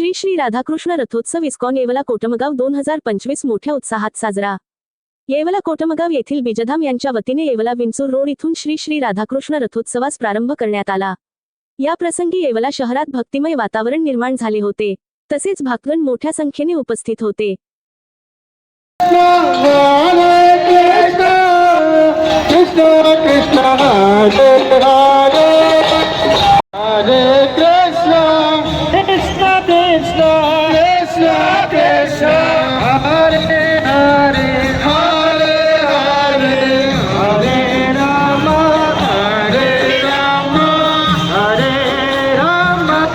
Shri Shri Radhakrishna रथोत्सव ISKCON Yeola Kotamgaon दोन हजार पंचवीस मोठ्या उत्साहात साजरा. येवला कोटमगाव येथील बीजधाम यांच्या वतीने येवला विंचूर रोड इथून श्री श्री राधाकृष्ण रथोत्सवास प्रारंभ करण्यात आला. या प्रसंगी येवला शहरात भक्तिमय वातावरण निर्माण झाले होते. तसेच भाकगण मोठ्या संख्येने उपस्थित होते. Hare Krishna,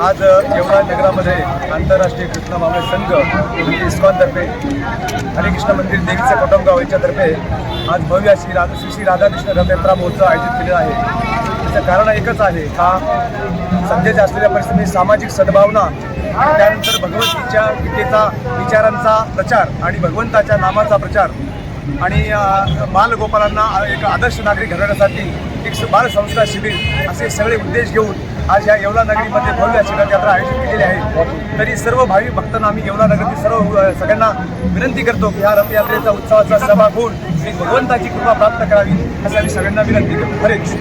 आज येवला नगरामध्ये आंतरराष्ट्रीय कृष्ण मावळे संघ म्हणजे इस्कॉनतर्फे हरे कृष्ण मंदिर देवीचं कोटमगाव यांच्यातर्फे आज भव्य अशी राधा श्री श्री राधाकृष्ण रथयात्रा महोत्सव आयोजित केलेला आहे. त्याचं कारण एकच आहे का सध्याच्या असलेल्या परिस्थितीत सामाजिक सद्भावना आणि त्यानंतर भगवंतीच्या गीतेचा विचारांचा प्रचार आणि भगवंताच्या नामाचा प्रचार आणि बालगोपालांना एक आदर्श नागरिक घडवण्यासाठी एक बाल संस्था शिबिर असे सगळे उद्देश घेऊन आज या येवला नगरीमध्ये भव्य अशी यात्रा आयोजित केलेली आहे. तरी सर्व भावी भक्तांना आम्ही येवला नगरीतील सर्व सगळ्यांना विनंती करतो की ह्या रथयात्रेचा उत्सवाचा सहभाग होऊन भगवंताची कृपा प्राप्त करावी असं आम्ही सगळ्यांना विनंती करतो. खरेच